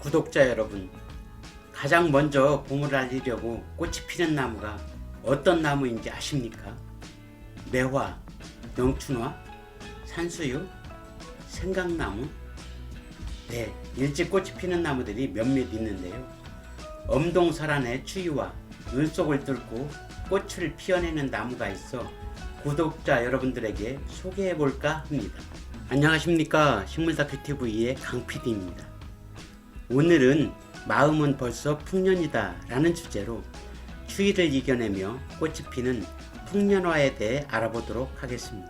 구독자 여러분, 가장 먼저 봄을 알리려고 꽃이 피는 나무가 어떤 나무인지 아십니까? 매화, 명춘화, 산수유, 생강나무? 네, 일찍 꽃이 피는 나무들이 몇몇 있는데요. 엄동설안의 추위와 눈속을 뚫고 꽃을 피어내는 나무가 있어 구독자 여러분들에게 소개해 볼까 합니다. 안녕하십니까. 식물다큐TV의 강PD입니다. 오늘은 마음은 벌써 풍년이다 라는 주제로 추위를 이겨내며 꽃이 피는 풍년화에 대해 알아보도록 하겠습니다.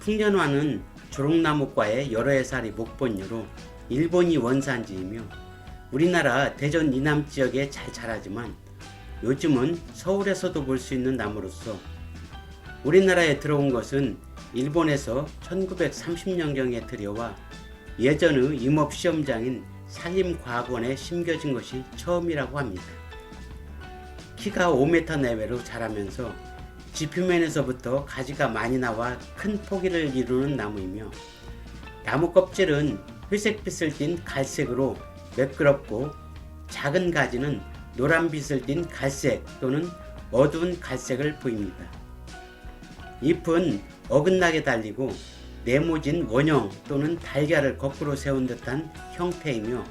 풍년화는 조롱나무과의 여러 해살이 목본류로 일본이 원산지이며 우리나라 대전 이남 지역에 잘 자라지만 요즘은 서울에서도 볼 수 있는 나무로서 우리나라에 들어온 것은 일본에서 1930년경에 들여와 예전의 임업시험장인 산림과학원에 심겨진 것이 처음이라고 합니다. 키가 5m 내외로 자라면서 지표면에서부터 가지가 많이 나와 큰 포기를 이루는 나무이며 나무 껍질은 회색빛을 띤 갈색으로 매끄럽고 작은 가지는 노란빛을 띤 갈색 또는 어두운 갈색을 보입니다. 잎은 어긋나게 달리고 네모진 원형 또는 달걀을 거꾸로 세운 듯한 형태이며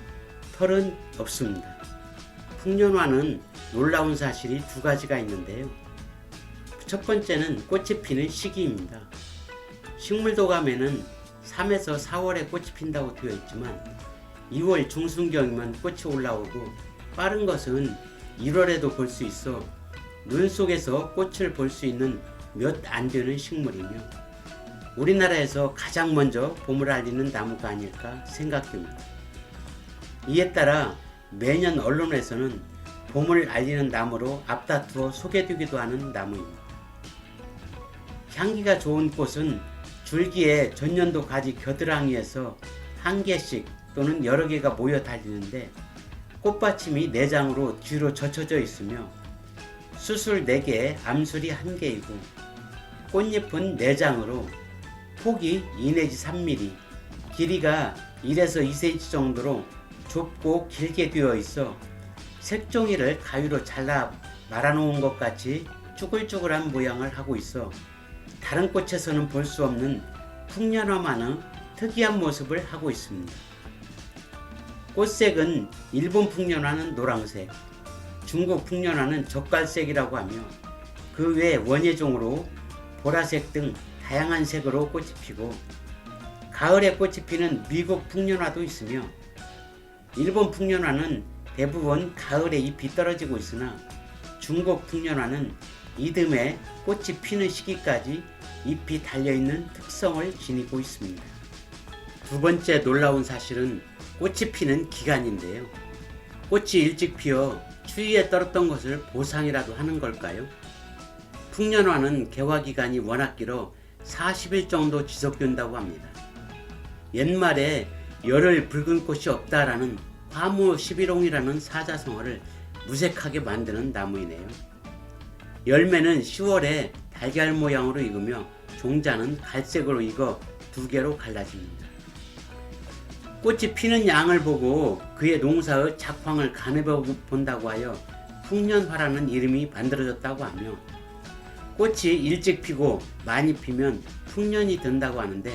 털은 없습니다. 풍년화는 놀라운 사실이 두 가지가 있는데요. 첫 번째는 꽃이 피는 시기입니다. 식물도감에는 3에서 4월에 꽃이 핀다고 되어 있지만 2월 중순경이면 꽃이 올라오고 빠른 것은 1월에도 볼 수 있어 눈 속에서 꽃을 볼 수 있는 몇 안 되는 식물이며 우리나라에서 가장 먼저 봄을 알리는 나무가 아닐까 생각됩니다. 이에 따라 매년 언론에서는 봄을 알리는 나무로 앞다투어 소개되기도 하는 나무입니다. 향기가 좋은 꽃은 줄기에 전년도 가지 겨드랑이에서 한 개씩 또는 여러 개가 모여 달리는데 꽃받침이 4장으로 뒤로 젖혀져 있으며 수술 4개에 암술이 1개이고 꽃잎은 4장으로 폭이 2 내지 3mm, 길이가 1에서 2cm 정도로 좁고 길게 되어 있어 색종이를 가위로 잘라 말아놓은 것 같이 쭈글쭈글한 모양을 하고 있어 다른 꽃에서는 볼 수 없는 풍년화만의 특이한 모습을 하고 있습니다. 꽃색은 일본 풍년화는 노란색, 중국 풍년화는 젓갈색이라고 하며 그 외 원예종으로 보라색 등 다양한 색으로 꽃이 피고 가을에 꽃이 피는 미국 풍년화도 있으며 일본 풍년화는 대부분 가을에 잎이 떨어지고 있으나 중국 풍년화는 이듬해 꽃이 피는 시기까지 잎이 달려있는 특성을 지니고 있습니다. 두 번째 놀라운 사실은 꽃이 피는 기간인데요. 꽃이 일찍 피어 추위에 떨었던 것을 보상이라도 하는 걸까요? 풍년화는 개화 기간이 워낙 길어 40일 정도 지속된다고 합니다. 옛말에 열흘 붉은 꽃이 없다라는 화무 11홍이라는 사자성어를 무색하게 만드는 나무이네요. 열매는 10월에 달걀 모양으로 익으며 종자는 갈색으로 익어 두 개로 갈라집니다. 꽃이 피는 양을 보고 그의 농사의 작황을 가늠해 본다고 하여 풍년화라는 이름이 만들어졌다고 하며 꽃이 일찍 피고 많이 피면 풍년이 된다고 하는데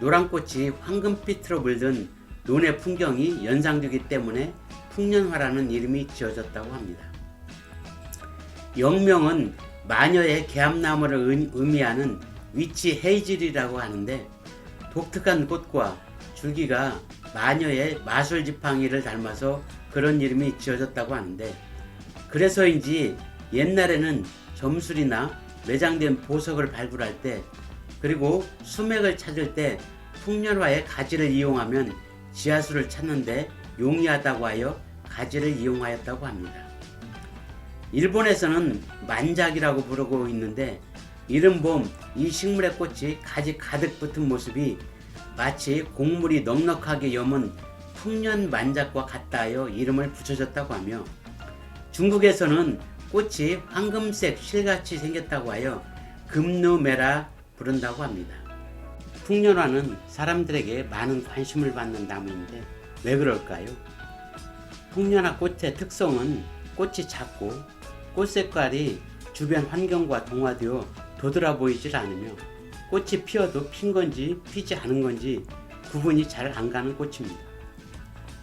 노란 꽃이 황금빛으로 물든 논의 풍경이 연상되기 때문에 풍년화라는 이름이 지어졌다고 합니다. 영명은 마녀의 개암나무를 의미하는 위치 헤이즐이라고 하는데 독특한 꽃과 줄기가 마녀의 마술 지팡이를 닮아서 그런 이름이 지어졌다고 하는데 그래서인지 옛날에는 점술이나 매장된 보석을 발굴할 때 그리고 수맥을 찾을 때 풍년화의 가지를 이용하면 지하수를 찾는데 용이하다고 하여 가지를 이용하였다고 합니다. 일본에서는 만작이라고 부르고 있는데 이른 봄 이 식물의 꽃이 가지 가득 붙은 모습이 마치 곡물이 넉넉하게 여문 풍년 만작과 같다 하여 이름을 붙여졌다고 하며 중국에서는 꽃이 황금색 실같이 생겼다고 하여 금누메라 부른다고 합니다. 풍년화는 사람들에게 많은 관심을 받는 나무인데 왜 그럴까요? 풍년화 꽃의 특성은 꽃이 작고 꽃 색깔이 주변 환경과 동화되어 도드라 보이질 않으며 꽃이 피어도 핀 건지 피지 않은 건지 구분이 잘 안 가는 꽃입니다.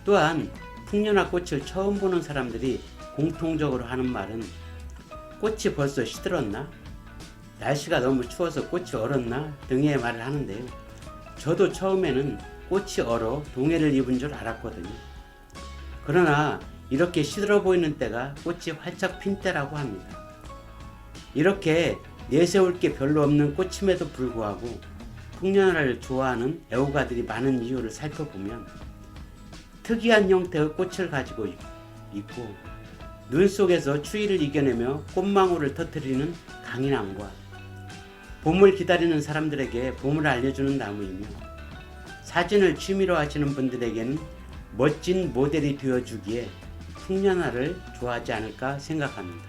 또한 풍년화 꽃을 처음 보는 사람들이 공통적으로 하는 말은 꽃이 벌써 시들었나? 날씨가 너무 추워서 꽃이 얼었나? 등의 말을 하는데요. 저도 처음에는 꽃이 얼어 동해를 입은 줄 알았거든요. 그러나 이렇게 시들어 보이는 때가 꽃이 활짝 핀 때라고 합니다. 이렇게 내세울 게 별로 없는 꽃임에도 불구하고 풍년화를 좋아하는 애호가들이 많은 이유를 살펴보면 특이한 형태의 꽃을 가지고 있- 있고 눈 속에서 추위를 이겨내며 꽃망울을 터뜨리는 강인함과 봄을 기다리는 사람들에게 봄을 알려주는 나무이며 사진을 취미로 하시는 분들에게는 멋진 모델이 되어주기에 풍년화를 좋아하지 않을까 생각합니다.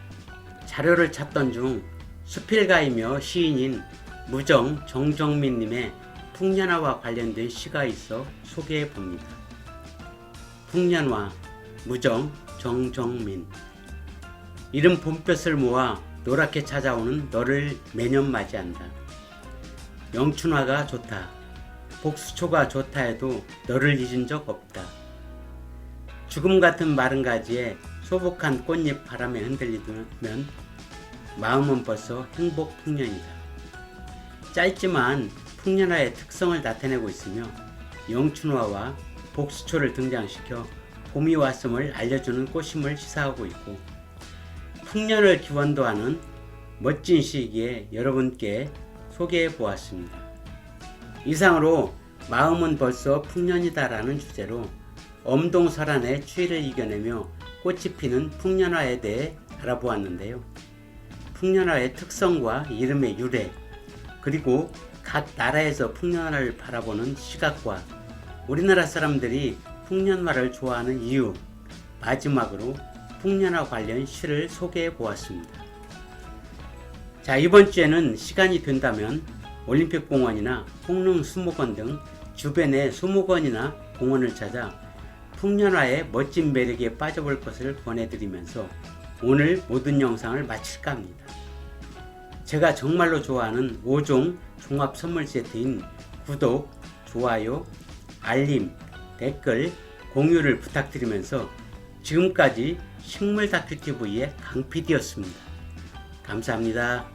자료를 찾던 중 수필가이며 시인인 무정 정정민님의 풍년화와 관련된 시가 있어 소개해 봅니다. 풍년화 무정 정정민 이른 봄볕을 모아 노랗게 찾아오는 너를 매년 맞이한다. 영춘화가 좋다. 복수초가 좋다 해도 너를 잊은 적 없다. 죽음 같은 마른 가지에 소복한 꽃잎 바람에 흔들리면 마음은 벌써 행복 풍년이다. 짧지만 풍년화의 특성을 나타내고 있으며 영춘화와 복수초를 등장시켜 봄이 왔음을 알려주는 꽃임을 시사하고 있고 풍년을 기원도 하는 멋진 시기에 여러분께 소개해 보았습니다. 이상으로 마음은 벌써 풍년이다라는 주제로 엄동설안의 추위를 이겨내며 꽃이 피는 풍년화에 대해 알아보았는데요. 풍년화의 특성과 이름의 유래, 그리고 각 나라에서 풍년화를 바라보는 시각과 우리나라 사람들이 풍년화를 좋아하는 이유, 마지막으로 풍년화 관련 시를 소개해 보았습니다. 자, 이번 주에는 시간이 된다면 올림픽 공원이나 홍릉 수목원 등 주변의 수목원이나 공원을 찾아 풍년화의 멋진 매력에 빠져볼 것을 권해드리면서 오늘 모든 영상을 마칠까 합니다. 제가 정말로 좋아하는 5종 종합 선물 세트인 구독, 좋아요, 알림, 댓글, 공유를 부탁드리면서 지금까지 식물 다큐TV의 강PD였습니다. 감사합니다.